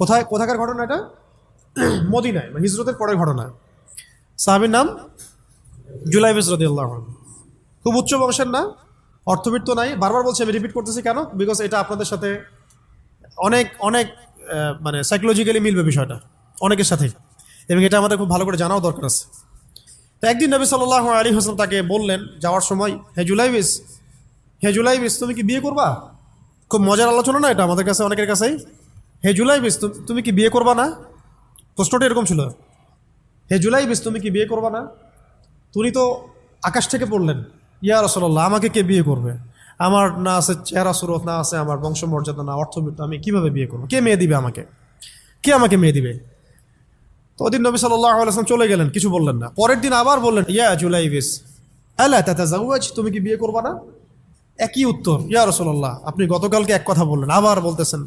কোথায় কোথাকার ঘটনা এটা? মদিনায় মানে হিজরতের পরের ঘটনা। সাহাবির নাম জুলাইবিস রদি আল্লাহ খুব উচ্চ বংশের না, অর্থবিত্ত নাই। বারবার বলছি, আমি রিপিট করতেছি কেন? বিকজ এটা আপনাদের সাথে অনেক অনেক মানে সাইকোলজিক্যালি মিলবে বিষয়টা, অনেকের সাথেই। এবং এটা আমাদের খুব ভালো করে জানাও দরকার আছে। তো একদিন নবী সাল্লাহ আলী হাসলাম তাকে বললেন, যাওয়ার সময়, হে জুলাইবিস হে জুলাইবিস তুমি কি বিয়ে করবা? খুব মজার আলোচনা না এটা আমাদের কাছে, অনেকের কাছেই। হে জুলাইবিস তু- তুমি কি বিয়ে করবা না? প্রশ্নটা এরকম ছিল। হে জুলাই জুলাইবিস তুমি কি বিয়ে করবা না? তুমি তো আকাশ থেকে পড়লেন। ইয়া রসল্লাহ আমাকে কে বিয়ে করবে? আমার না আছে চেহারা সুরত, না আছে আমার বংশমর্যাদা, না অর্থবিত্ত আমি কীভাবে বিয়ে করব? কে মেয়ে দিবে আমাকে? কে আমাকে মেয়ে দিবে? তো ওদিন নবী সাল্লাহ আলাইসলাম চলে গেলেন, কিছু বললেন না। পরের দিন আবার বললেন, ইয়া জুলাই জুলাইবিস আল্লাহ তাতা জাউয়াজ তুমি কি বিয়ে করবা না? একই উত্তর, ইয়া রসল্লাহ আপনি গতকালকে এক কথা বললেন, আবার বলতেছেন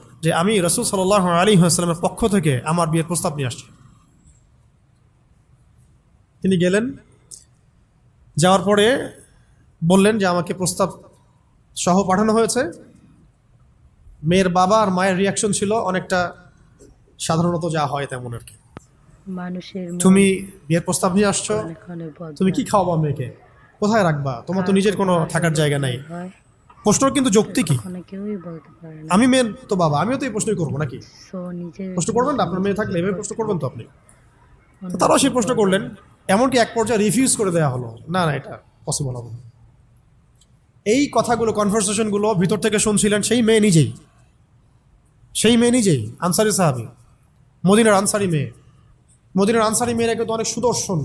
যে আমি রসুল সাল্লাহ আলী আসলামের পক্ষ থেকে আমার বিয়ের প্রস্তাব নিয়ে আসছি। তিনি গেলেন যাওয়ার পরে বললেন যে আমাকে প্রস্তাব সহ পাঠানো হয়েছে। মেয়ের বাবা আর মায়ের রিয়াকশন ছিল অনেকটা সাধারণত যা হয় তেমন আর কি। মানুষের তুমি বিয়ের প্রস্তাব নিয়ে আসছো তুমি কি খাওয়াবা মেয়েকে? কোথায় রাখবা? তোমার তো নিজের কোনো থাকার জায়গা নাই। প্রশ্ন কিন্তু যৌক্তি কি কেউই বলতে পারে না। আমি মেন তো বাবা আমিও তো এই প্রশ্নই করব নাকি? সো প্রশ্ন করবেন না? আপনার মেয়ে থাকলে এভাবে প্রশ্ন করবেন তো আপনি? তারাও সেই প্রশ্ন করলেন এমনকি এক পর্যায়ে রিফিউজ করে দেওয়া হলো। না না এটা পসিবল হবে এই কথাগুলো কনভারসেশনগুলো ভিতর থেকে শুনছিলেন সেই মেয়ে নিজেই। সেই মেয়ে নিজেই আনসারি সাহাবি। মদিনার আনসারি মেয়ে। মদিনার আনসারি মেয়েরা কিন্তু অনেক সুদর্শন।